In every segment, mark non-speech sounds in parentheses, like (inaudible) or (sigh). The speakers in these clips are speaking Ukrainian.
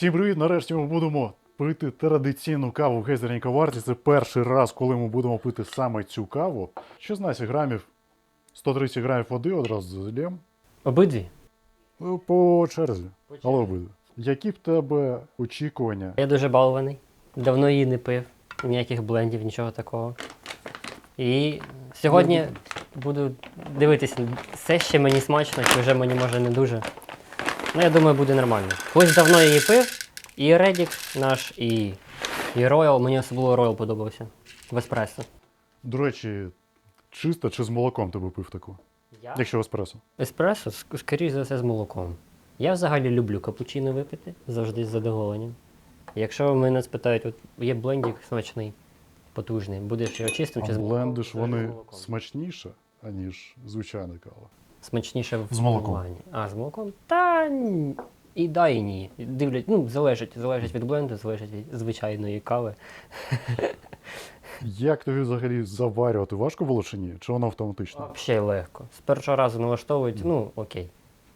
Всім привіт! Нарешті ми будемо пити традиційну каву в гейзерній каварці. Це перший раз, коли ми будемо пити саме цю каву. 16 грамів, 130 грамів води одразу зальємо. Обидві. Ну, По черзі. Але обидва. Які б тебе очікування? Я дуже балований. Давно її не пив, ніяких блендів, нічого такого. І сьогодні буду дивитися, все ще мені смачно, чи вже мені може не дуже. Ну, я думаю, буде нормально. Колись давно її пив, і Редік наш, і, і Royal. Мені особливо Royal подобався. В еспресо. До речі, чисто чи з молоком ти би пив таку? Я? Якщо еспресо. Еспресо, ск- скоріш за все, з молоком. Я взагалі люблю капучино випити, завжди з задоволенням. Якщо мене спитають, от є блендик смачний, потужний, будеш його чистим чи з молоком? бленди ж з вони молоком? смачніше, аніж звичайна кава. Смачніше в З молоком. А, з молоком? Та ні. і да, і ні. Дивлять, ну, залежить, залежить від бленду, залежить від звичайної кави. (laughs) Як тобі взагалі заварювати? Важко було чи ні? Чи воно автоматично? Й легко. З першого разу налаштовують, ну окей.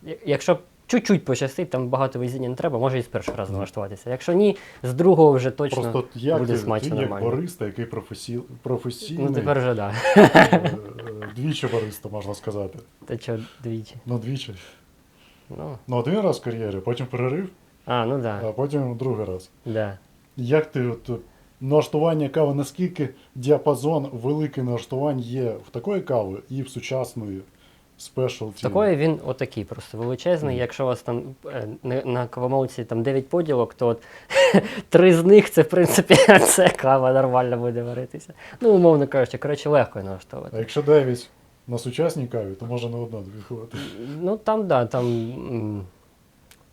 Я- Якщо чуть-чуть пощастить, там багато везіння не треба, може і з першого разу налаштуватися. Якщо ні, з другого вже точно Просто от як буде ти, смачно ти як нормально. бариста, який професі... професійний, Ну тепер вже так. е, е, двічі бариста, можна сказати. Та що, двічі. Ну, двічі. Ну. Ну, один раз в кар'єрі, потім перерив, А, ну а так. потім другий раз. Да. Як ти от, е, налаштування кави, наскільки діапазон великий налаштувань є в такої кави і в сучасної спешалті? Такої він отакий просто величезний. Мгм. Якщо у вас там е, на кавомолці там 9 поділок, то от (laughs) три з них це в принципі (laughs) це кава нормально буде варитися. Ну, умовно кажучи, коротше, легко налаштовувати. А якщо 9 на сучасній каві, то може не одна дві хвилини. Ну там, да, там м,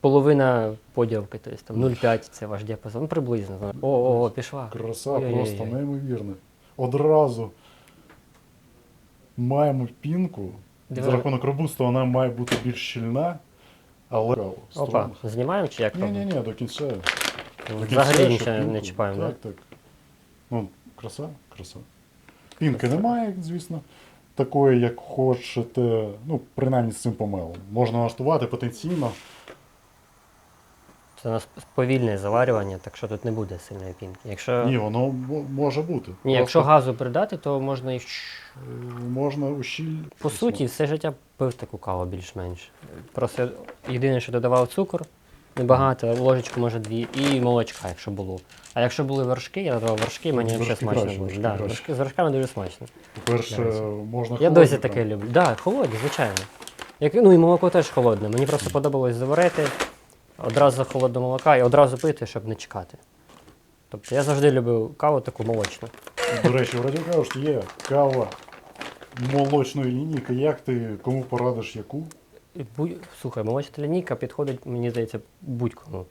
половина поділки, тобто там 0,5 це ваш діапазон, ну, приблизно. О, о, о, пішла. Краса Ой-ой-ой. просто неймовірна. Одразу маємо пінку. Диви- За рахунок робусту вона має бути більш щільна, але. Опа, знімаємо чи як? Ні, ні, ні, до кінця. До кінця, Взагалі нічого не пінку. чіпаємо, Так, так. Ну, краса, краса. Пінки немає, звісно, такої, як хочете. Ну, принаймні з цим помелом. Можна налаштувати потенційно. Це у нас повільне заварювання, так що тут не буде сильної пінки. Якщо, Ні, воно мо- може бути. ні, якщо Просто, газу придати, то можна і е, можна ущіль. По суті, все життя пив таку каву більш-менш. Просто єдине, що додавав цукор, небагато, ложечку, може дві, і молочка, якщо було. А якщо були вершки, я додавав вершки, мені Вершки взагалі смачно краще, було. вершки Да, краще. вершки, з вершками дуже смачно. По-перше, можна Я досі там. таке люблю. Так, да, холодні, звичайно. Як, ну і молоко теж холодне. Мені просто подобалось заварити одразу холодне молока і одразу пити, щоб не чекати. Тобто я завжди любив каву таку молочну. До речі, в радіо кажуть, є кава молочної лінійки. Як ти кому порадиш яку? Слухай, молочна лінійка підходить, мені здається, будь-кому.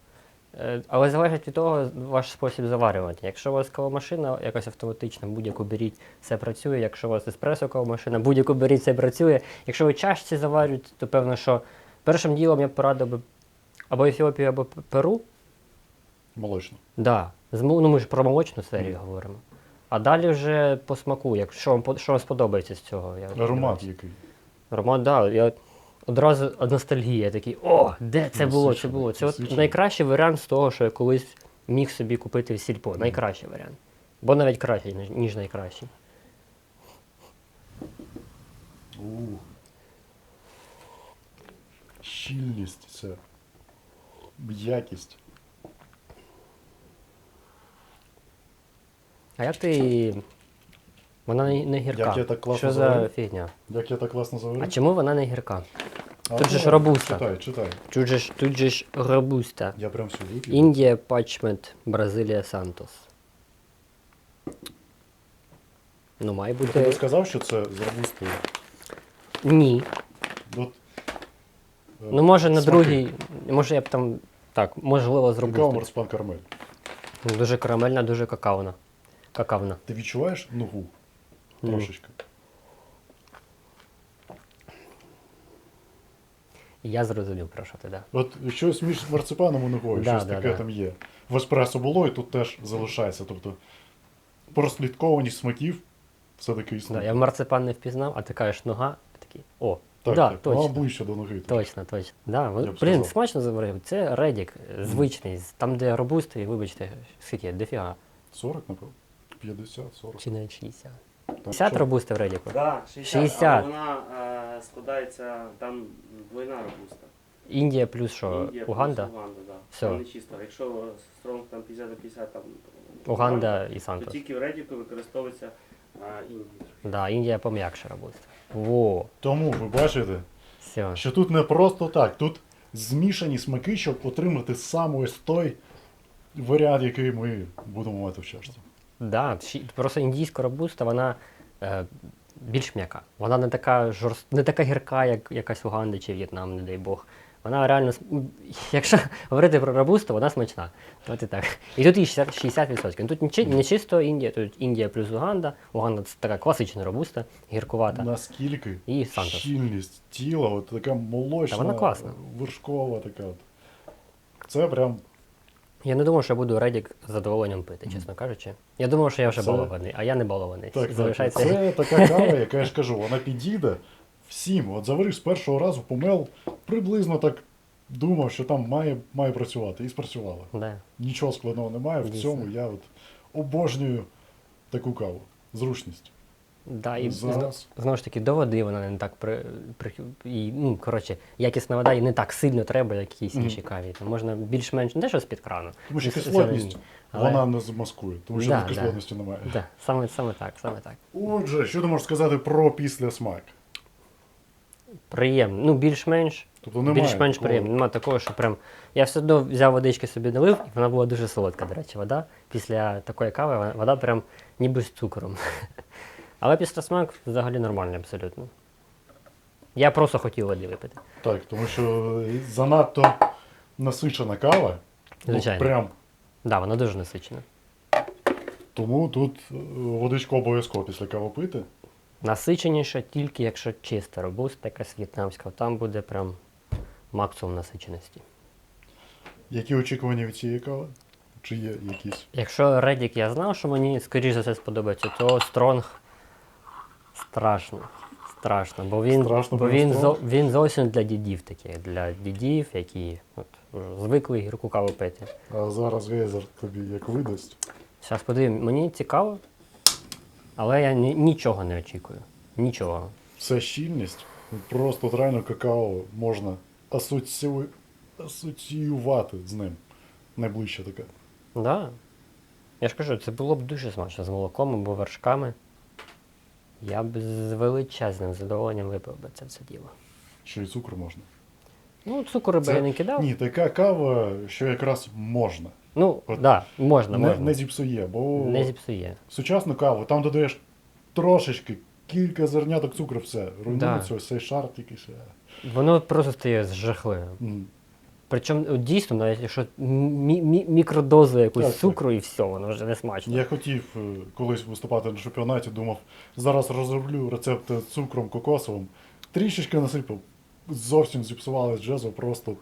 Е, Але залежить від того ваш спосіб заварювання. Якщо у вас кавомашина якась автоматична, будь-яку беріть, все працює. Якщо у вас еспресо кавомашина, будь-яку беріть, все працює. Якщо ви чашці заварюєте, то певно, що першим ділом я б порадив би або Ефіопію, або Перу. Молочну. Да. Ну, ми ж про молочну серію говоримо. А далі вже по смаку, якщо вам, що вам сподобається з цього. Я Аромат який. Аромат, да. Я одразу ностальгія. Я такий, о, де це було? Це було. Це от найкращий варіант з того, що я колись міг собі купити в сільпо. Найкращий варіант. Бо навіть кращий, ніж- найкращий. Щільність це. Якість. А як ти. Вона не, не гірка. Як я так класно Що за фігня? Як я так класно заварив? А чому вона не гірка? А, тут же ну, ж робуста. Читай, читай. Тут же ж, тут же ж робуста. Я прям сюди вип'ю. Індія Пачмент, Бразилія Сантос. Ну, має бути. Ти не сказав, що це з робустою? Ні. От, е, Ну, може на смаки. другій. Може я б там. Так, можливо, Какао зробив. марципан карамель. Дуже карамельна, дуже какавна. Какавна. Ти відчуваєш ногу? Ні. Трошечки. Я зрозумів, про що ти, да. От щось між марципаном і ногою, Да, щось да, таке да. там є. В еспресо було і тут теж залишається. Тобто прослідкованість смаків все-таки да. Я марципан не впізнав, а ти кажеш нога, я такий, о, Так, Да, так. точно. Ну, а ближче до ноги. Точно, точно. Да, блін, сказав. смачно заварив. Це редік звичний, там, де робусти, вибачте, скільки, дофіга, 40, напевно. 50, 40. чи навіть 60. Так, 50 що? робусти в редіку. Да, 60, 60. але вона е, складається, там двойна робуста. Індія плюс що, Індія плюс Уганда? Уганда, да. Всё. Там не чисто. Якщо стронг там 50 на 50, там Уганда і то Сантос. тільки в редіку використовується е, Індія. Да, Індія пом'якше робусти. Во, Тому ви бачите, все. що тут не просто так, тут змішані смаки, щоб отримати саме ось той варіант, який ми будемо мати в чашці. Да, просто індійська робуста, вона е, більш м'яка. Вона не така жорст... не така гірка, як якась Уганда чи В'єтнам, не дай Бог. Вона реально, якщо говорити про робусту, вона смачна. От і так. І тут і 60%. 60%. Тут не, не чисто Індія, тут Індія плюс Уганда. Уганда це така класична робуста, гіркувата. Наскільки І Сантос. щільність тіла, от така молочна, Та вона класна. вершкова така. От. Це прям Я не думав, що я буду Редік з задоволенням пити, чесно кажучи. Я думав, що я вже Це- балований, а я не балований. так, так, Залишається. Це така кава, яка я ж кажу, вона підійде всім. От заварив з першого разу, помел, приблизно так думав, що там має, має працювати. І спрацювало. Да. Нічого складного немає. В Дійсно. цьому я от обожнюю таку каву. Зручність. Да, і Зараз. знову ж таки, до води вона не так при, при і, ну, коротше, якісна вода і не так сильно треба, як якісь інші каві. Там можна більш-менш не те, що з-під крану. Тому що кислотність. Але- вона не змаскує, тому що Да, тут да. немає. Да, саме, саме так, саме так. Отже, що ти можеш сказати про післясмак? Приємно. Ну, більш-менш. Тобто немає. Більш-менш приємно. Нема такого, що прям. Я все одно взяв водички собі налив, і вона була дуже солодка, до речі, вода. Після такої кави вода прям ніби з цукром. (laughs) Але після смак взагалі нормальний абсолютно. Я просто хотів води випити. Так, тому що занадто насичена кава. ну, Звичайно. прям. Так, да, вона дуже насичена. Тому тут е, водичку обов'язково після кави пити. Насиченіше тільки якщо чиста робуста, якась в'єтнамська, там буде прям максимум насиченості. Які очікування від цієї кави? Чи є якісь? Якщо Редік я знав, що мені скоріш за все сподобається, то Стронг страшно. Страшно. Бо він, Страшно бо він, зо, він зовсім для дідів такий, для дідів, які от, звикли гірку каву пити. А зараз гейзер тобі як видасть. Зараз подивимо, мені цікаво, але я нічого не очікую. Нічого. Це щільність. Просто от реально какао можна асоціювати, асоціювати з ним. Найближче таке. Да. Я ж кажу, це було б дуже смачно з молоком або вершками. Я б з величезним задоволенням випив би це все діло. Ще й цукор можна. Ну, цукор би Це- я не кидав. Ні, така кава, що якраз можна. Ну, так, да, можна, не, можна. не зіпсує, бо Не зіпсує. сучасну каву там додаєш трошечки, кілька зерняток цукру, все. Руйнується Да. ось цей шар тільки ще. Воно просто стає жахливим. М. Причому дійсно, навіть якщо мі- мі- мікродозу якусь Так, так. цукру і все, воно вже не смачно. Я хотів е, колись виступати на чемпіонаті, думав, зараз розроблю рецепт з цукром кокосовим. Трішечки насипав, зовсім зіпсувалось джезо, просто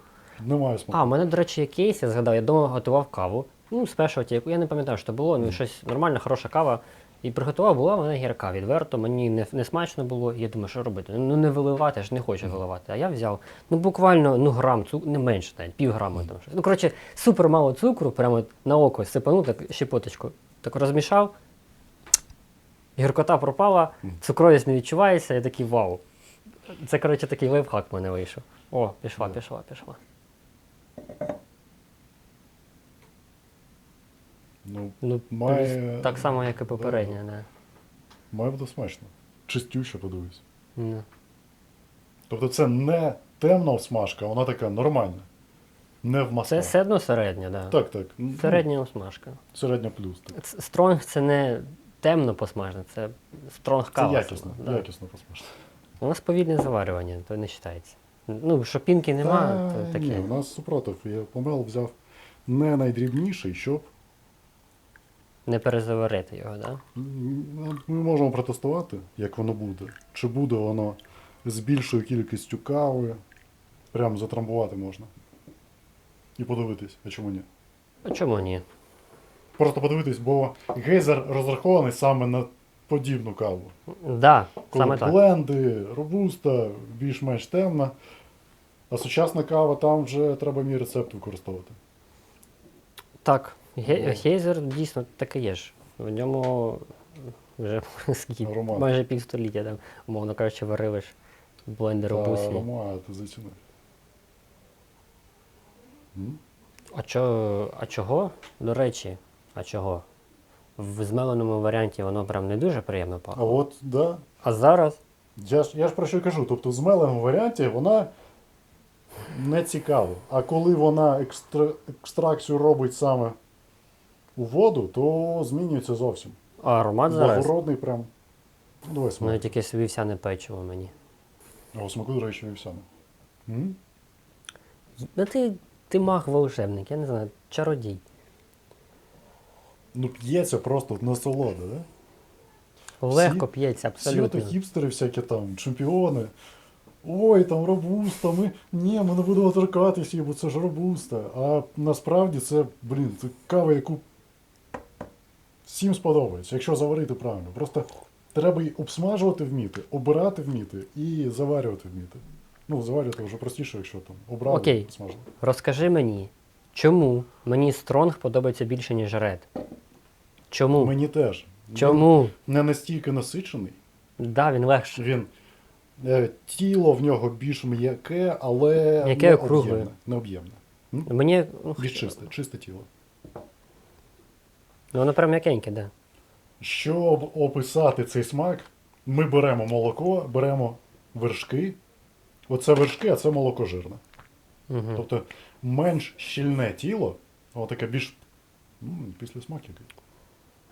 немає смаку. А, у мене, до речі, є кейс, я згадав, я дома готував каву. Ну, спешалті, яку я не пам'ятаю, що було, ну щось нормальна, хороша кава. І приготував, була вона гірка, відверто, мені не, не смачно було. І я думаю, що робити? Ну не виливати, я ж не хочу виливати. А я взяв ну буквально ну, грам цукру, не менше навіть, пів грама там щось. Ну, коротше, супер мало цукру, прямо на око сипанув, так щепоточку. Так розмішав. Гіркота пропала, цукровість не відчувається, я такий вау. Це, коротше, такий лайфхак в мене вийшов. О, пішла, пішла, пішла. Ну, Ну, Має- так само, як і попередня, да. має бути смачно. Чистюще подивись. Ну, Тобто це не темна всмажка, вона така нормальна. Не в Це все одно середня, да. Так, так. Ну, Середня осмажка. Середня плюс. Так. Ц- Стронг це не темно посмажне, це стронг Це кава. якісно, да. якісно посмажно. У нас повільне заварювання, то не вважається. Ну, що пінки нема, Та, то таке. Ні, у нас супротив. Я помел взяв не найдрібніший, щоб Не перезаварити його, да? ми можемо протестувати, як воно буде. Чи буде воно з більшою кількістю кави. Прям затрамбувати можна. І подивитись, а чому ні? А чому ні? Просто подивитись, бо гейзер розрахований саме на подібну каву. Да, Коли саме так. бленди, робуста, більш-менш темна. А сучасна кава там вже треба мій рецепт використовувати. Так, ге- гейзер дійсно таке є ж. В ньому вже (laughs) скільки, Аромат. майже півстоліття, там, умовно кажучи, варили ж блендер Та аромат заціни. А, чо, а чого? До речі, а чого? В змеленому варіанті воно прям не дуже приємно А пахло. от, да. А зараз Я ж, я ж про що й кажу. Тобто в змеленому варіанті вона не цікава. А коли вона екстра, екстракцію робить саме у воду, то змінюється зовсім. а аромат зараз. Благородний прям. Ну, давай смак. тільки собі вся печиво мені. А у смаку, до речі. М? Ну ти, ти маг волшебник, я не знаю, чародій. Ну, п'ється просто насолода, да? Легко п'ється, Всі абсолютно. ото хіпстери всякі там, чемпіони. Ой, там робуста, ми. Ні, ми не будемо торкатися, її, бо це ж робуста. А насправді це, блін, це кава, яку всім сподобається, якщо заварити правильно. Просто треба її обсмажувати вміти, обирати вміти і заварювати вміти. Ну, заварювати вже простіше, якщо там обрали, Окей. обсмажили. Розкажи мені, чому мені стронг подобається більше, ніж ред? Чому? Мені теж. Чому? Він не настільки насичений. Да, він легший. Він е, тіло в нього більш м'яке, але М'яке, не округле. об'ємне. Не об'ємне. М? Мені. Ну, Більш чисте, чисте тіло. Ну, воно прям м'якеньке, да. Щоб описати цей смак, ми беремо молоко, беремо вершки. Оце вершки, а це молоко жирне. Угу. Тобто менш щільне тіло, отаке більш. М, після смак який.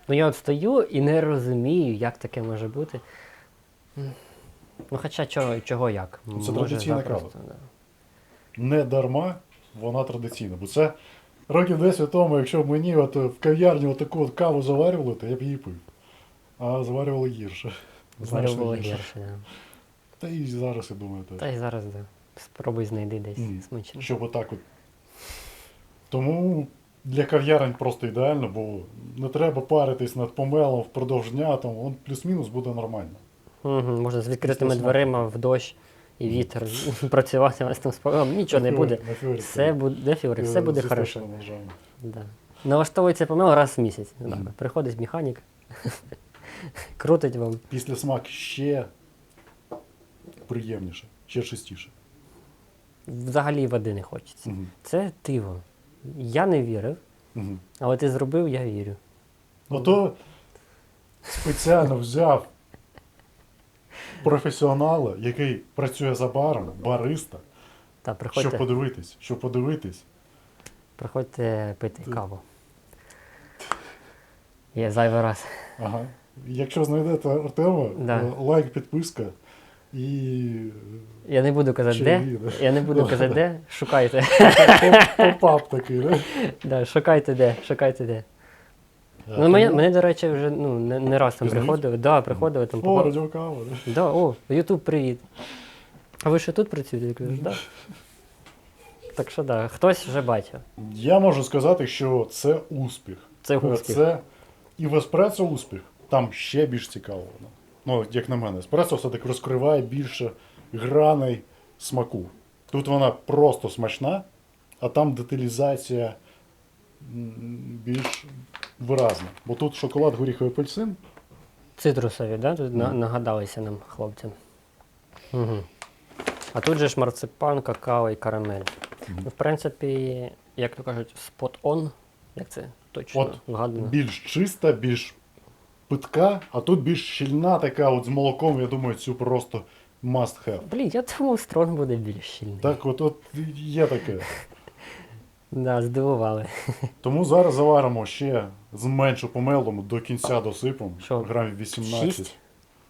Ну я от стою і не розумію, як таке може бути. Ну, хоча чого, чого як? Це Може, традиційна кава. да. Не дарма вона традиційна. Бо це років 10 тому, якщо б мені от в кав'ярні таку от каву заварювали, то я б її пив. А заварювали гірше. Значно Зварювало гірше. гірше. Да. Та і зараз, я думаю, теж. Та й зараз, да. Спробуй знайди десь Мгм. смачно. Щоб отак от. Тому для кав'ярень просто ідеально, бо не треба паритись над помелом впродовж дня, там он плюс-мінус буде нормально. Угу, можна з відкритими дверима в дощ і вітер (laughs) працювати вас там спокійно. Нічого не буде. Все буде, Фіорі, все буде хорошо. Да. Налаштовується помил раз в місяць. Приходить механік, (laughs) крутить вам. Після смак ще приємніше, ще чистіше. Взагалі води не хочеться. Це диво. Я не вірив, але ти зробив, я вірю. Ото спеціально взяв професіонала, який працює за баром, бариста, Та щоб подивитись, щоб подивитись. приходьте пити Ти- каву. Я зайвий раз. Ага. Якщо знайдете Артема, Да. е, лайк, підписка і Я не буду казати, Чи де. Я не буду казати, де. Шукайте. поп-ап такий, да? да, шукайте де, шукайте де. Е, Ну, мені, тому- мені, до речі, вже ну, не, не раз там Пізнають? приходили. Да, приходили там. О, попа- радіокава, да? О, Ютуб, привіт. А ви що тут працюєте? Я кажу, да. Так що да, хтось вже бачив. Я можу сказати, що це успіх. Це Е, успіх. Це і в еспресо успіх, там ще більш цікаво воно. Ну, як на мене, еспресо все-таки розкриває більше граней смаку. Тут вона просто смачна, а там деталізація більш виразна. Бо тут шоколад, горіховий апельсин. Цитрусові, да? Тут на, нагадалися нам хлопцям. Угу. А тут же ж марципан, какао і карамель. В принципі, як то кажуть, spot-on. Як це точно От вгадано? Більш чиста, більш питка, а тут більш щільна така, от з молоком, я думаю, цю просто must have. Блін, я думав, строн буде більш щільний. Так, от, от є таке. Да, здивували. (laughs) Тому зараз заваримо ще з меншу помелом до кінця досипом. Що, Грамів 18. Шість?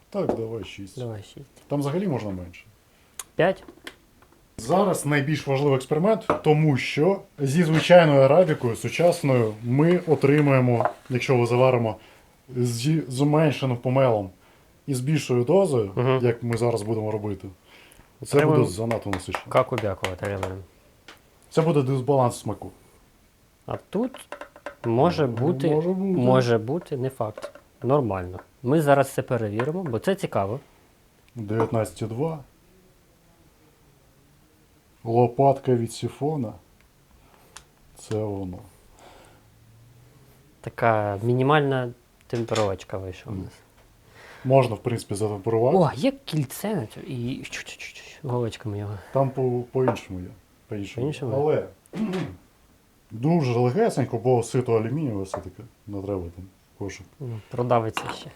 Так, давай 6. Давай шість. Там взагалі можна менше. П'ять? Зараз найбільш важливий експеримент, тому що зі звичайною арабікою сучасною ми отримаємо, якщо ви заваримо зі зменшеним помелом і з більшою дозою, Мгм. як ми зараз будемо робити, це Отримаємо буде занадто насичено. Каку бяку отримаємо. Це буде дисбаланс смаку. А тут може Ну, бути, може бути. може бути, не факт. Нормально. Ми зараз це перевіримо, бо це цікаво. 19,2. Лопатка від сифона. Це воно. Така мінімальна темперовочка вийшла у нас. Можна, в принципі, затемперувати. О, є кільце на цю- і голочками його. Там по- по-іншому є. По-іншому. Але (clears throat) дуже легесенько, бо сито алюмінієве все-таки. Не треба там кошик. Ну, Продавиться ще.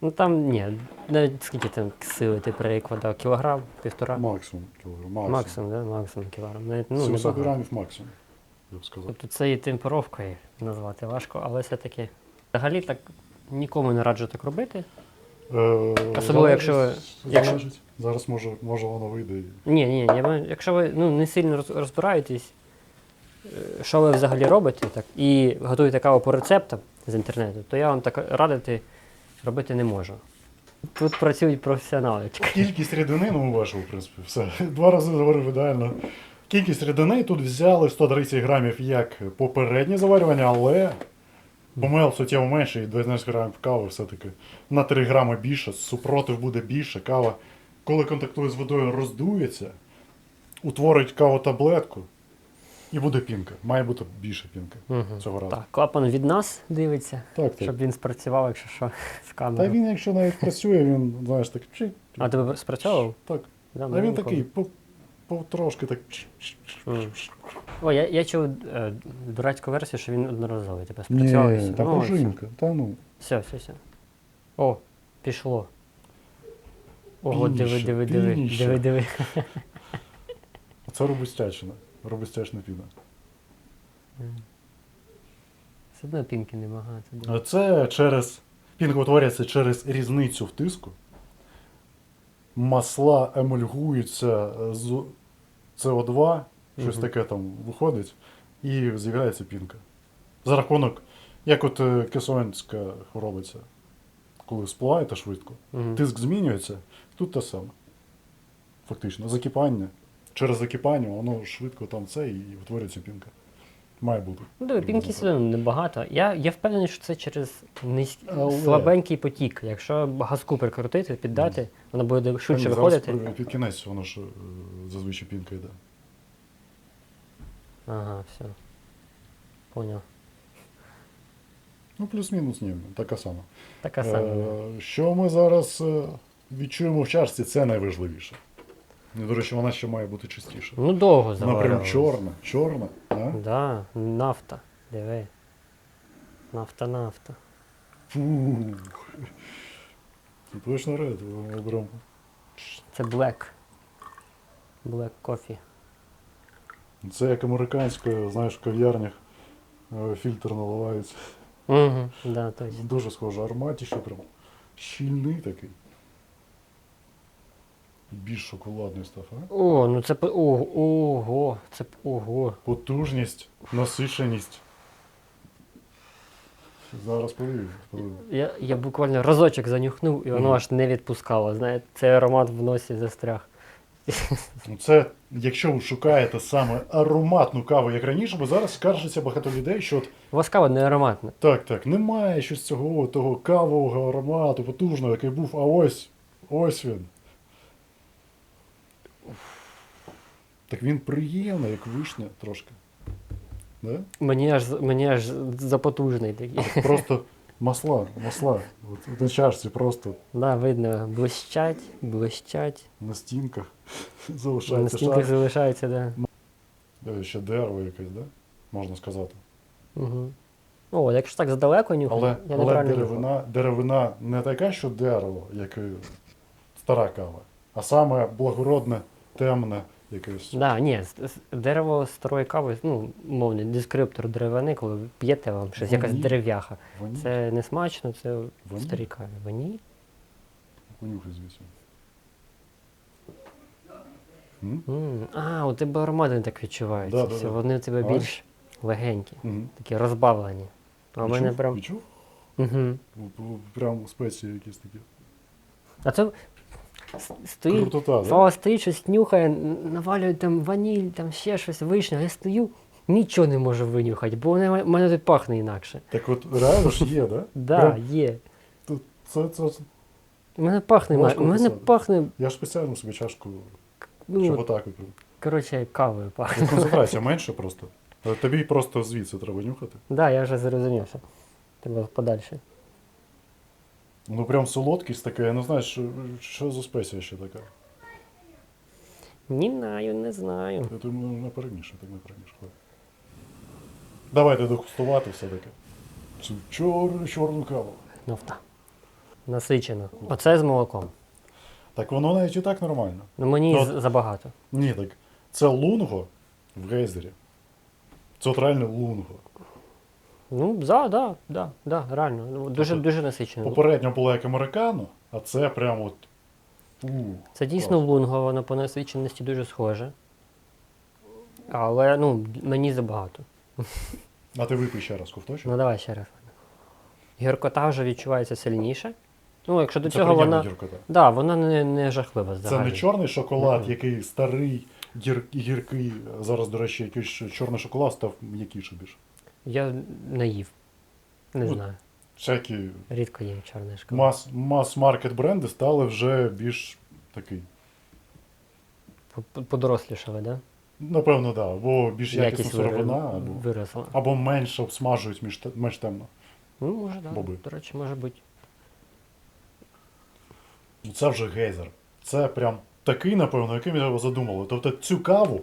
Ну там ні, навіть скільки там сили ти перекладав? Кілограм, півтора? Максимум кілограм. Максимум. Максимум, да? Максимум кілограм. Навіть, ну, 700 грамів максимум, я б сказав. Тобто це і темперовкою назвати важко, але все-таки. Взагалі так нікому не раджу так робити. Е, Особливо, якщо ви- залежить- якщо- залежить. Зараз може, може воно вийде. і- Ні, ні, я маю- якщо ви ну, не сильно роз- розбираєтесь, е, що ви взагалі робите, так, і готуєте каву по рецептам з інтернету, то я вам так радити робити не можу. Тут працюють професіонали. Кількість рідини, ну, бачили, в принципі, все. Два рази говорив ідеально. Кількість рідини тут взяли 130 грамів як попереднє заварювання, але помел суттєво менше і 12 грамів кави все-таки на 3 грами більше, супротив буде більше. Кава, коли контактує з водою, роздується, утворить каву таблетку і буде пінка. Має бути більше пінки Угу. цього разу. Так, клапан від нас дивиться, Так, так. щоб він спрацював, якщо що, (laughs) з Та він, якщо навіть працює, він, знаєш, так. чик, А тебе спрацьовував? так. Да, А він такий, по трошки так. О, я, я чув е, дурацьку версію, що він одноразовий. Тебе спрацьовував. і все. та Ну, пружинка. Та ну. Все, все, все. О, пішло. Ого, диви, диви, диви, пініще. диви, (laughs) диви. Це робустячина. Робустячна піда. Все одно пінки небагато. да. А Це через. Пінка утворюється через різницю в тиску. Масла емульгуються з СО2, щось угу. таке там виходить, і з'являється пінка. За рахунок, як от е, кесонська робиться, коли сплаваєте швидко, угу. тиск змінюється, тут те саме. Фактично, закипання. Через закипання воно швидко там це і утворюється пінка. Має бути. Ну, диви, пінки все одно небагато. Я, я впевнений, що це через низь... Але- слабенький потік. Якщо газку прикрутити, піддати, вона буде швидше Та ні, виходити. Зараз під кінець воно ж е, зазвичай пінка йде. Ага, все. Поняв. Ну, плюс-мінус ні, така сама. Така сама. Е, що ми зараз е, відчуємо в чашці, це найважливіше. Ну, До речі, вона ще має бути чистіша. Ну, довго Вона прям чорна, чорна. А? Да, нафта. Диви. Нафта, нафта. Фух. Це точно ред, беремо. Це black. Black coffee. Це як американська, знаєш, в кав'ярнях е, фільтр наливається. Угу, да, точно. Дуже схоже, аромат прям щільний такий. Більш шоколадний став, а? О, ну це по- ого, ого, це п- ого. Потужність, насиченість. Зараз подивимось. Я, я буквально разочок занюхнув, і воно Мгм. аж не відпускало. Знаєте, цей аромат в носі застряг. Ну, Це, якщо ви шукаєте саме ароматну каву, як раніше, бо зараз скаржиться багато людей, що от, Воскава не ароматна. так, так, немає щось цього того кавового аромату, потужного, який був, а ось, ось він. Так він приємний, як вишня трошки. Да? Мені аж мені аж запотужний такий. Просто масла, масла. От, на чашці просто Да, видно, блищать, блищать. на стінках (laughs) На залишається стінках шар. залишається, да. Е, Ще дерево якесь, да? можна сказати. Угу. О, якщо так здалеку нюхати, Але, я але неправильно деревина, деревина не така, що дерево, як і стара кава, а саме благородне, темне якесь. Да, ні, дерево старої кави, ну, мовний дескриптор деревини, коли п'єте вам щось, якась Ваніль. дерев'яха. Ваніль. Це не смачно, це в Ваніль? старій каві. Ваніль? Понюхай. М? М, А, у тебе аромати так відчуваються. Да, да, Все, да. вони у тебе Бачиш? більш легенькі, Мгм. такі розбавлені. А в мене Відчув? прям. Відчув? Угу. Прям спеції якісь такі. А це стоїть, Крутота, да? Стоїть, щось нюхає, навалює там ваніль, там ще щось вишня. Я стою, нічого не можу винюхати, бо в мене, тут пахне інакше. Так от реально ж є, да? (laughs) Да, Прям є. Це, це, У мене пахне, у мене пахне, я ж спеціально собі чашку, ну, щоб отак. от. коротше, кавою пахне. Концентрація (laughs) менше просто. Тобі просто звідси треба нюхати. Так, да, я вже зрозумів, треба подальше. Ну прям солодкість така, я не знаю, що, що за спеція ще така. Не знаю, не знаю. Я думаю, не перемішати, не перемішати. Давайте дегустувати все-таки. Цю чорну, чорну каву. Нафта. Насичено. Оце з молоком. Так воно навіть і так нормально. Ну мені Ну, з- забагато. Ні, так це лунго в гейзері. Це от реально лунго. Ну, да, да, да, да, реально. Ну, Дуже, Тобто дуже насичено. Попередньо було як американо, а це прям от. У, Це дійсно лунго, воно по насиченості дуже схоже. Але ну, мені забагато. А ти випий ще раз ковточок. Ну давай ще раз. Гіркота вже відчувається сильніше. Ну, якщо до це цього приємна вона. гіркота. Да, вона не, не жахлива Це взагалі. не чорний шоколад, Мгм. який старий, гір, гіркий. Зараз, до речі, якийсь чорний шоколад став м'якіше більше. Я не їв. Не Ну, знаю. Всякі Рідко їм чорний шоколад. мас, мас-маркет бренди стали вже більш такий. По- по- Подорослішали, да? Напевно, так. Да. Або більш якісна Якість сировина, або, виросла. або менше обсмажують між, те- менш темно. Ну, може, да. Боби. До речі, може бути. Ну, Це вже гейзер. Це прям такий, напевно, яким його задумали. Тобто цю каву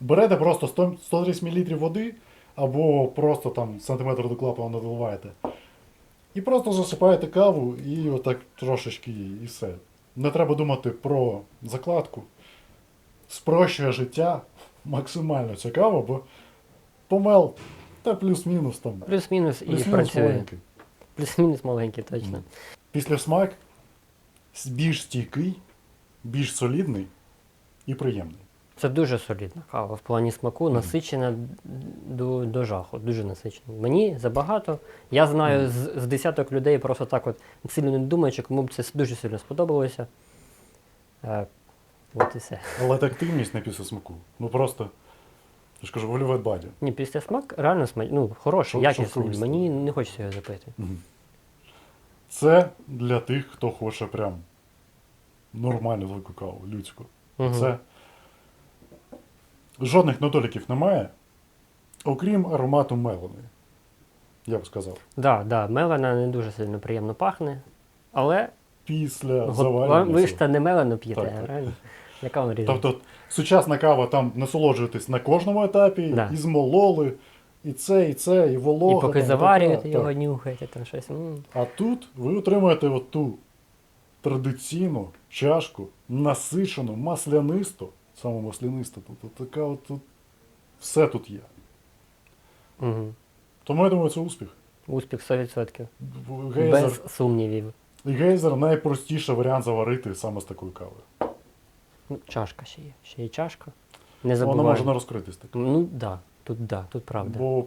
берете просто 100, 130 мл води, або просто там сантиметр до клапана наливаєте. І просто засипаєте каву і отак трошечки її, і все. Не треба думати про закладку. Спрощує життя максимально ця кава, бо помел та плюс-мінус там. Плюс-мінус і Плюс-мінус працює. маленький. Плюс-мінус маленький, точно. Після смак більш стійкий, більш солідний і приємний. Це дуже солідна кава в плані смаку, насичена до, до жаху, дуже насичена. Мені забагато. Я знаю з, з десяток людей просто так от сильно не думаючи, кому б це дуже сильно сподобалося. Е, от і все. Але тактильність не після смаку. Ну просто, я ж кажу, вольвет баді. Ні, після смак реально смак, ну, хороший, якісний. Мені не хочеться його запити. Це для тих, хто хоче прям нормальну велику каву, людську. Мгм. Це жодних недоліків немає, окрім аромату мелони. Я б сказав. Да, да, мелена не дуже сильно приємно пахне, але Після заварювання. ви ж та не мелену п'єте, Так, так. правильно? Яка вам різниця? Тобто сучасна кава там насолоджуєтесь на кожному етапі, Да. і змололи, і це, і це, і волога. і поки там, заварюєте така, його, так. нюхаєте, там щось. А тут ви отримаєте от ту традиційну чашку, насичену, маслянисту, саме маслянисту, тут така от тут все тут є. Мгм. Тому я думаю, це успіх. Успіх 100%. Гейзер, Без сумнівів. гейзер найпростіший варіант заварити саме з такою кавою. Ну, чашка ще є. Ще є чашка. Не Вона може не розкритись так. Ну так, да, тут да, тут правда. Бо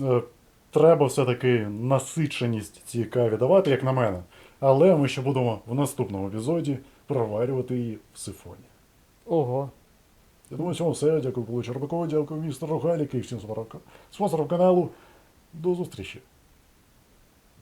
е, треба все-таки насиченість цій каві давати, як на мене. Але ми ще будемо в наступному епізоді проварювати її в сифоні. Ого. Я думаю, цьому все. Дякую, Коли Чербакову, дякую містеру Галіки і всім спонсорам каналу. До зустрічі!